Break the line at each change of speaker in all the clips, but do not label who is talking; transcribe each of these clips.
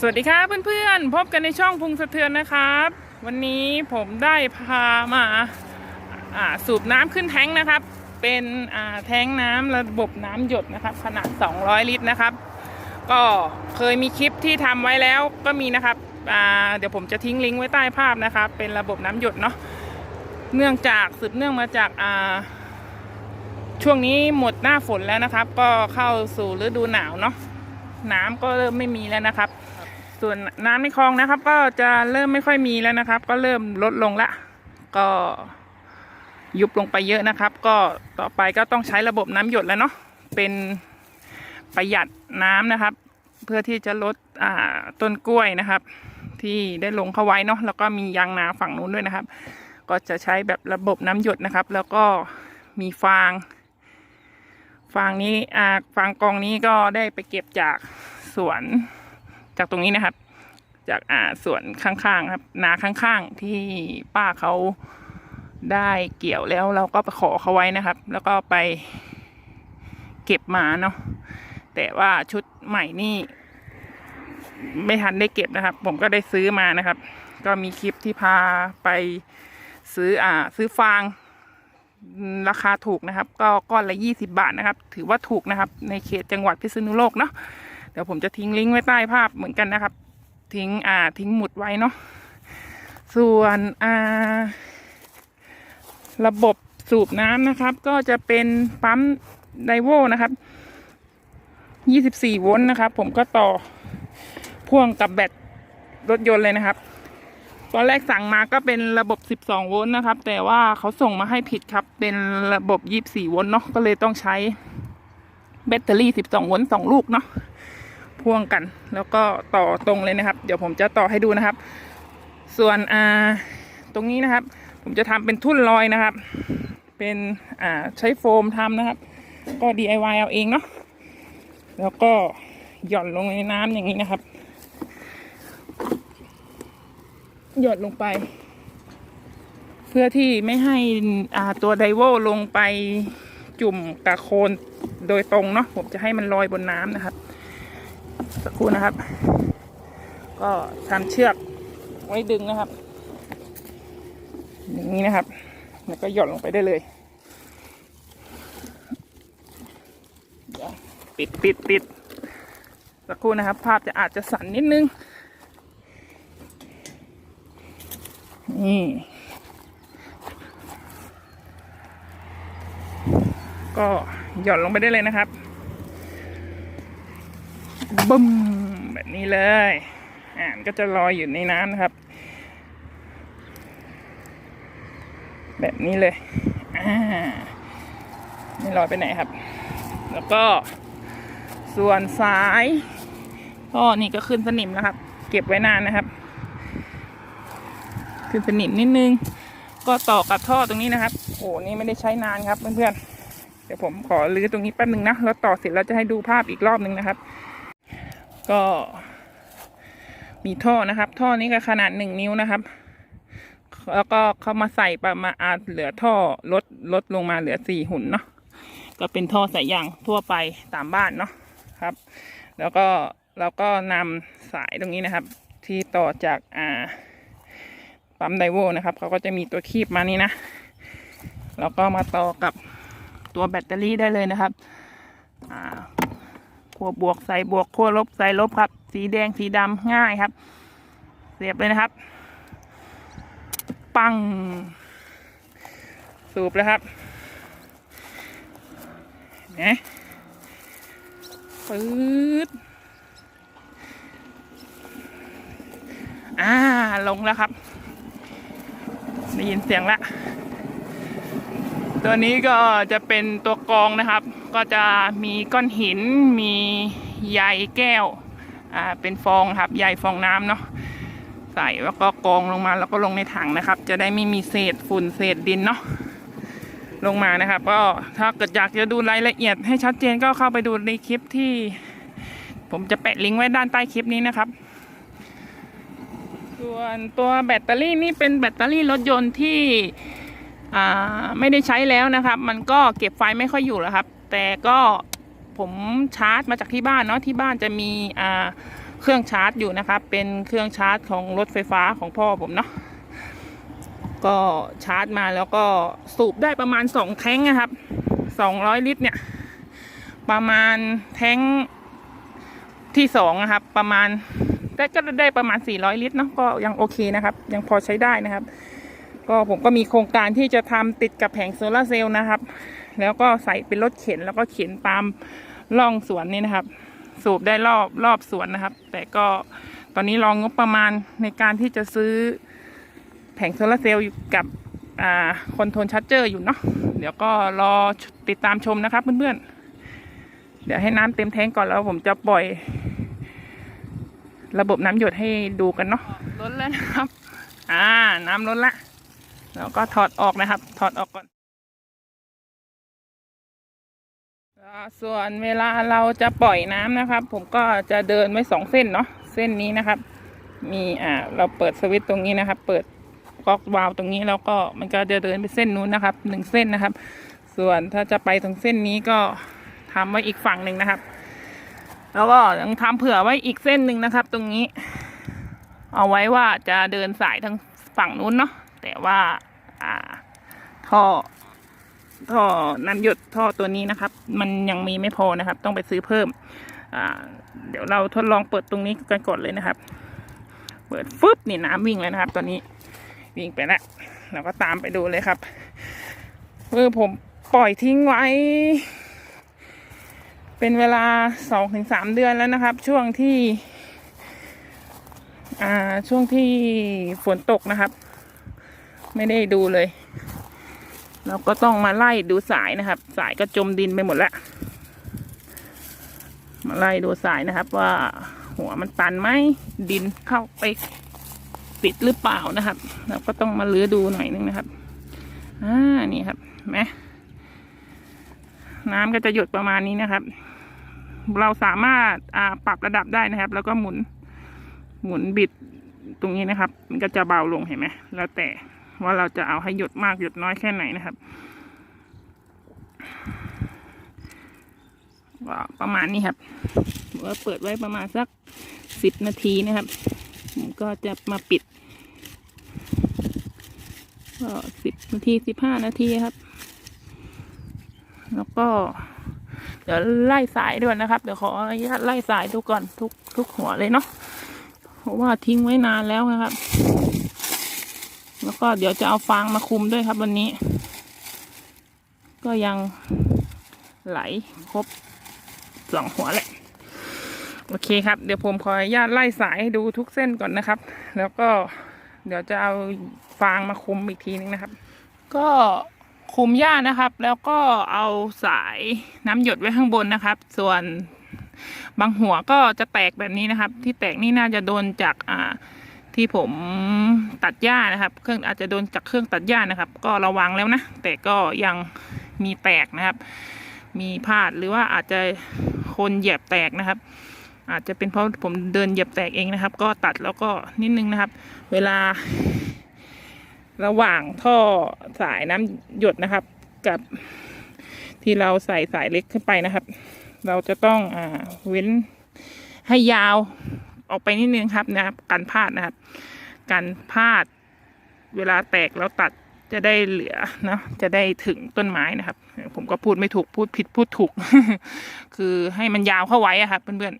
สวัสดีครับเพื่อนๆ พบกันในช่องพุงสะเทือนนะครับ วันนี้ผมได้พามาาสูบน้ำขึ้นแท้งนะครับ เป็นแท้งน้ำระบบน้ำหยดนะครับ ขนาด 200 ลิตรนะครับ ก็เคยมีคลิปที่ทำไว้แล้วก็มีนะครับเดี๋ยวผมจะทิ้งลิงก์ไว้ใต้ภาพนะครับ เป็นระบบน้ำหยดเนาะเนื่องจากสืบเนื่องมาจากาช่วงนี้หมดหน้าฝนแล้วนะครับ ก็เข้าสู่ฤดูหนาวเนาะน้ำก็เริ่มไม่มีแล้วนะครับ ส่วนน้ำในคลองนะครับ ก็จะเริ่มไม่ค่อยมีแล้วนะครับ ก็เริ่มลดลงละ ก็ยุบลงไปเยอะนะครับ ก็ต่อไปก็ต้องใช้ระบบน้ำหยดแล้วเนาะเป็นประหยัดน้ำนะครับ เพื่อที่จะลดต้นกล้วยนะครับ ที่ได้ลงเข้าไว้เนาะแล้วก็มียางนาฝั่งนู้นด้วยนะครับ ก็จะใช้แบบระบบน้ำหยดนะครับ แล้วก็มีฟาง ฟางนี้ฟางกองนี้ก็ได้ไปเก็บจากสวน จากตรงนี้นะครับ จากอ่าสวนข้างๆครับ นาข้างๆที่ป้าเขาได้เกี่ยวแล้วเราก็ไปขอเขาไว้นะครับ แล้วก็ไปเก็บมาเนาะแต่ว่าชุดใหม่นี่ ไม่ทันได้เก็บนะครับ ผมก็ได้ซื้อมานะครับ ก็มีคลิปที่พาไปซื้ออ่า ซื้อฟางราคาถูกนะครับ ก็ก้อนละยี่สิบาทนะครับ ถือว่าถูกนะครับ ในเขตจังหวัดพิษณุโลกเนาะ เดี๋ยวผมจะทิ้งลิงก์ไว้ใต้ภาพเหมือนกันนะครับ ทิ้งอ่าทิ้งหมุดไว้เนาะส่วนอ่าระบบสูบน้ำนะครับ ก็จะเป็นปั๊มไดโวนะครับ 24 โวลต์นะครับ ผมก็ต่อพ่วงกับแบตรถยนต์เลยนะครับ ตอนแรกสั่งมาก็เป็นระบบ 12 โวลต์นะครับ แต่ว่าเขาส่งมาให้ผิดครับ เป็นระบบ 24 โวลต์เนาะก็เลยต้องใช้แบตเตอรี่ 12 โวลต์ 2 ลูกเนาะ พ่วงกัน แล้วก็ต่อตรงเลยนะครับ เดี๋ยวผมจะต่อให้ดูนะครับ ส่วนอ่าตรงนี้นะครับ ผมจะทำเป็นทุ่นลอยนะครับ เป็นอ่าใช้โฟมทำนะครับ ก็ DIY เอาเองเนาะแล้วก็หย่อนลงในน้ำอย่างนี้นะครับ หยดลงไป เพื่อที่ไม่ให้อ่าตัวไดโวลงไปจุ่มกับโคลนโดยตรงเนาะผมจะให้มันลอยบนน้ำนะครับ สักครู่นะครับ ก็ทำเชือกไว้ดึงนะครับ อย่างนี้นะครับ แล้วก็หย่อนลงไปได้เลยปิดปิดปิดสักครู่นะครับ ภาพจะอาจจะสั่นนิดนึง นี่ ก็หย่อนลงไปได้เลยนะครับ บึ้มแบบนี้เลยอ่านก็จะลอยอยู่ในน้ำนะครับ แบบนี้เลยอ่าไม่ลอยไปไหนครับ แล้วก็ส่วนสายก็นี่ก็ขึ้นสนิมแล้วครับ เก็บไว้นานนะครับ ขึ้นสนิมนิดนึง ก็ต่อกับท่อตรงนี้นะครับโอ้นี่ไม่ได้ใช้นานครับเพื่อนๆเดี๋ยวผมขอรื้อตรงนี้แป๊บนึงนะแล้วต่อเสร็จแล้วจะให้ดูภาพอีกรอบนึงนะครับ ก็มีท่อนะครับ ท่อนี้ก็ขนาดหนึ่งนิ้วนะครับ แล้วก็เขามาใส่ประมาณอาเหลือท่อลดลดลงมาเหลือสี่หุ่นเนาะก็เป็นท่อสายยางทั่วไปตามบ้านเนาะครับ แล้วก็เราก็นำสายตรงนี้นะครับ ที่ต่อจากอ่าปั๊มไดโวนะครับเขาก็จะมีตัวคีบมานี่นะแล้วก็มาต่อกับตัวแบตเตอรี่ได้เลยนะครับ ขั้วบวกใส่บวกขั้วลบใส่ลบครับ สีแดงสีดำง่ายครับ เสียบเลยนะครับ ปัง สูบเลยครับนะปื๊ดอ่า ลงแล้วครับ ได้ยินเสียงแล้ว ตัวนี้ก็จะเป็นตัวกรองนะครับ ก็จะมีก้อนหิน มีใยแก้ว อ่า เป็นฟองครับ ใยฟองน้ำเนาะ ใส่แล้วก็กรองลงมาแล้วก็ลงในถังนะครับ จะได้ไม่มีเศษฝุ่นเศษดินเนาะ ลงมานะครับ ก็ถ้าเกิดอยากจะดูรายละเอียดให้ชัดเจนก็เข้าไปดูในคลิปที่ ผมจะแปะลิงก์ไว้ด้านใต้คลิปนี้นะครับ ส่วนตัวแบตเตอรี่นี่เป็นแบตเตอรี่รถยนต์ที่ ไม่ได้ใช้แล้วนะครับ มันก็เก็บไฟไม่ค่อยอยู่แล้วครับ แต่ก็ผมชาร์จมาจากที่บ้านเนาะที่บ้านจะมีเครื่องชาร์จอยู่นะครับ เป็นเครื่องชาร์จของรถไฟฟ้าของพ่อผมเนาะก็ชาร์จมาแล้วก็สูบได้ประมาณสองแท้งนะครับสองร้อยลิตรเนี่ย ประมาณแท้งที่สองนะครับ ประมาณได้ก็ได้ประมาณ400ลิตรเนาะก็ยังโอเคนะครับ ยังพอใช้ได้นะครับ ก็ผมก็มีโครงการที่จะทำติดกับแผงโซลาร์เซลล์นะครับ แล้วก็ใส่เป็นรถเข็นแล้วก็เข็นตามร่องสวนนี่นะครับ สูบได้รอบรอบสวนนะครับ แต่ก็ตอนนี้รองงบประมาณในการที่จะซื้อแผงโซลาร์เซลล์อยู่กับอ่าคอนโทรลชาร์จเจอร์อยู่เนาะเดี๋ยวก็รอติดตามชมนะครับเพื่อนๆ เดี๋ยวให้น้ำเต็มแท้งก่อนแล้วผมจะปล่อย ระบบน้ำหยดให้ดูกันเนาะล้นแล้วนะครับ อ่า น้ำล้นละ แล้วก็ถอดออกนะครับ ถอดออกก่อน ส่วนเวลาเราจะปล่อยน้ำนะครับ ผมก็จะเดินไว้สองเส้นเนาะ เส้นนี้นะครับ มีอ่าเราเปิดสวิตช์ตรงนี้นะครับ เปิดก๊อกวาล์วตรงนี้แล้วก็มันก็จะเดินไปเส้นนู้นนะครับหนึ่งเส้นนะครับ ส่วนถ้าจะไปตรงเส้นนี้ก็ทำไว้อีกฝั่งหนึ่งนะครับ แล้วก็ยังทำเผื่อไว้อีกเส้นหนึ่งนะครับ ตรงนี้ เอาไว้ว่าจะเดินสายทางฝั่งนู้นเนาะ แต่ว่าอ่าท่อท่อน้ำหยดท่อตัวนี้นะครับ มันยังมีไม่พอนะครับ ต้องไปซื้อเพิ่ม อ่า เดี๋ยวเราทดลองเปิดตรงนี้กันก่อนเลยนะครับ เปิดฟึบนี่น้ำวิ่งแล้วนะครับ ตอนนี้วิ่งไปแล้วเราก็ตามไปดูเลยครับเออผมปล่อยทิ้งไว้ เป็นเวลาสองถึงสามเดือนแล้วนะครับ ช่วงที่ อ่าช่วงที่ฝนตกนะครับ ไม่ได้ดูเลย เราก็ต้องมาไล่ดูสายนะครับ สายก็จมดินไปหมดแล้ว มาไล่ดูสายนะครับ ว่าหัวมันตันไหมดินเข้าไปปิดหรือเปล่านะครับ เราก็ต้องมาเลื้อดูหน่อยนึงนะครับอ่านี่ครับเห็นไหมน้ำก็จะหยดประมาณนี้นะครับ เราสามารถอ่าปรับระดับได้นะครับ แล้วก็หมุน หมุนบิดตรงนี้นะครับ มันก็จะเบาลงเห็นไหมแล้วแต่ ว่าเราจะเอาให้หยดมากหยดน้อยแค่ไหนนะครับก็ประมาณนี้ครับผมก็เปิดไว้ประมาณสักสิบนาทีนะครับผมก็จะมาปิด ก็สิบนาทีสิบห้านาทีครับ แล้วก็ เดี๋ยวไล่สายด้วยนะครับ เดี๋ยวขออนุญาตไล่สายดูก่อนทุกทุกหัวเลยเนาะเพราะว่าทิ้งไว้นานแล้วนะครับ แล้วก็เดี๋ยวจะเอาฟางมาคุมด้วยครับวันนี้ ก็ยังไหลครบสองหัวแหละ โอเคครับ เดี๋ยวผมขออนุญาตไล่สายให้ดูทุกเส้นก่อนนะครับ แล้วก็เดี๋ยวจะเอาฟางมาคุมอีกทีนึงนะครับ ก็คุมหญ้านะครับ แล้วก็เอาสายน้ำหยดไว้ข้างบนนะครับ ส่วนบางหัวก็จะแตกแบบนี้นะครับ ที่แตกนี่น่าจะโดนจากอ่า ที่ผมตัดหญ้านะครับ เครื่องอาจจะโดนจากเครื่องตัดหญ้านะครับ ก็ระวังแล้วนะ แต่ก็ยังมีแตกนะครับ มีพลาดหรือว่าอาจจะคนเหยียบแตกนะครับ อาจจะเป็นเพราะผมเดินเหยียบแตกเองนะครับ ก็ตัดแล้วก็นิดนึงนะครับ เวลา ระหว่างท่อสายน้ำหยดนะครับ กับที่เราใส่สายเล็กขึ้นไปนะครับ เราจะต้องอ่าเว้นให้ยาว ออกไปนิดนึงครับนะครับกันพลาดนะครับกันพลาดเวลาแตกแล้วตัดจะได้เหลือเนาะจะได้ถึงต้นไม้นะครับ ผมก็พูดไม่ถูกพูดผิดพูดถูก คือให้มันยาวเข้าไว้อะครับเพื่อน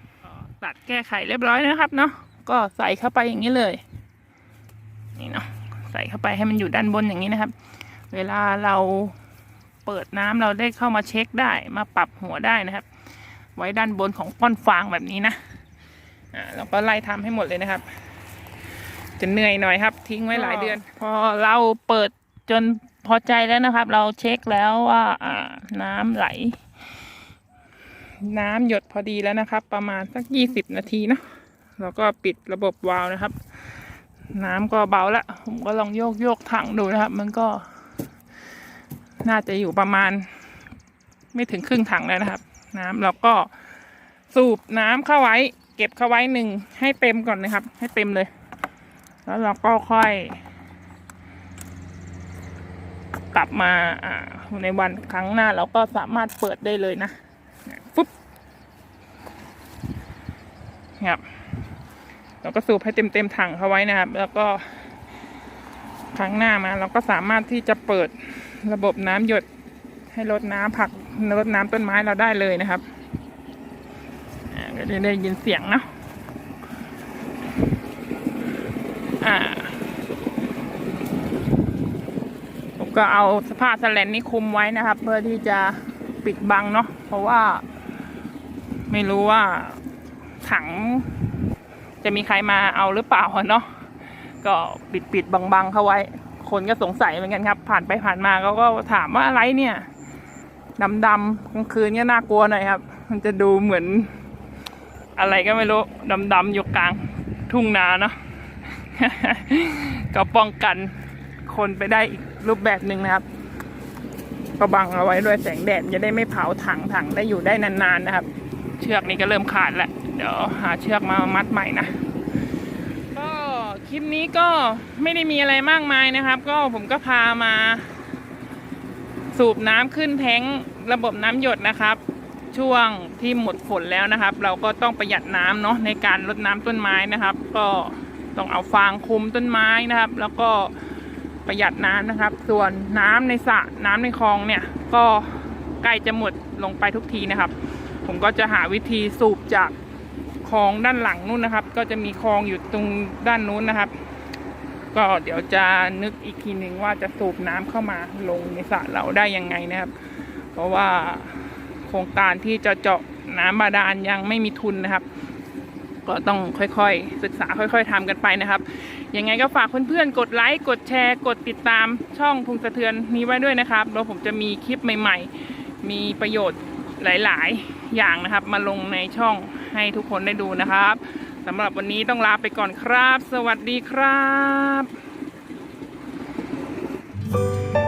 ๆตัดแก้ไขเรียบร้อยนะครับเนาะก็ใส่เข้าไปอย่างนี้เลย นี่เนาะใส่เข้าไปให้มันอยู่ด้านบนอย่างนี้นะครับ เวลาเราเปิดน้ำเราได้เข้ามาเช็คได้มาปรับหัวได้นะครับ ไว้ด้านบนของก้อนฟางแบบนี้นะ อ่าเราก็ไล่ทำให้หมดเลยนะครับ จะเหนื่อยหน่อยครับ ทิ้งไว้หลายเดือน พอเราเปิดจนพอใจแล้วนะครับ เราเช็คแล้วว่าอ่าน้ำไหล น้ำหยดพอดีแล้วนะครับ ประมาณสักยี่สิบนาทีเนาะเราก็ปิดระบบวาล์วนะครับ น้ำก็เบาแล้วผมก็ลองโยกโยกถังดูนะครับ มันก็ น่าจะอยู่ประมาณ ไม่ถึงครึ่งถังแล้วนะครับ น้ำเราก็สูบน้ำเข้าไว้เก็บเข้าไว้หนึ่งให้เต็มก่อนนะครับ ให้เต็มเลย แล้วเราก็ค่อย กลับมาในวันครั้งหน้าเราก็สามารถเปิดได้เลยนะฟุ๊บครับเราก็สูบให้เต็มเต็มถังเขาไว้นะครับ แล้วก็ ครั้งหน้ามา เราก็สามารถที่จะเปิดระบบน้ำหยดให้ลดน้ำผักลดน้ำต้นไม้เราได้เลยนะครับ จะได้ยินเสียงเนาะอ่าผมก็เอาสภาพแสแลนนี้คุมไว้นะครับ เพื่อที่จะปิดบังเนาะเพราะว่า ไม่รู้ว่าถัง จะมีใครมาเอาหรือเปล่าเนาะก็ปิดปิดบังบังๆเข้าไว้ คนก็สงสัยเหมือนกันครับ ผ่านไปผ่านมาเขาก็ถามว่าอะไรเนี่ยดำดำๆกลางคืนเนี่ยน่ากลัวหน่อยครับ มันจะดูเหมือน อะไรก็ไม่รู้ดำๆอยู่กลางทุ่งนาเนาะก็ป้องกันคนไปได้อีกรูปแบบหนึ่งนะครับก็บังเอาไว้ด้วยแสงแดดจะได้ไม่เผาถังถังได้อยู่ได้นานๆนะครับ เชือกนี้ก็เริ่มขาดแล้วเดี๋ยวหาเชือกมามัดใหม่นะก็คลิปนี้ก็ไม่ได้มีอะไรมากมายนะครับ ก็ผมก็พามา สูบน้ำขึ้นแท้งระบบน้ำหยดนะครับ ช่วงที่หมดฝนแล้วนะครับ เราก็ต้องประหยัดน้ำเนาะในการรดน้ำต้นไม้นะครับ ก็ต้องเอาฟางคุมต้นไม้นะครับ แล้วก็ประหยัดน้ำนะครับ ส่วนน้ำในสระน้ำในคลองเนี่ยก็ใกล้จะหมดลงไปทุกทีนะครับ ผมก็จะหาวิธีสูบจากคลองด้านหลังนู้นนะครับ ก็จะมีคลองอยู่ตรงด้านนู้นนะครับ ก็เดี๋ยวจะนึกอีกทีหนึ่งว่าจะสูบน้ำเข้ามาลงในสระเราได้ยังไงนะครับ เพราะว่า ครงการที่จะเจาะน้ำบาดาลยังไม่มีทุนนะครับ ก็ต้องค่อยๆ ศึกษาค่อยๆทำกันไปนะครับ ยังไงก็ฝากเพื่อนๆ กดไลค์ กดแชร์ กดติดตามช่องพุงสะเทือนนี้ไว้ด้วยนะครับ แล้วผมจะมีคลิปใหม่ๆ มีประโยชน์หลายๆ อย่างนะครับ มาลงในช่องให้ทุกคนได้ดูนะครับสำหรับวันนี้ต้องลาไปก่อนครับ สวัสดีครับ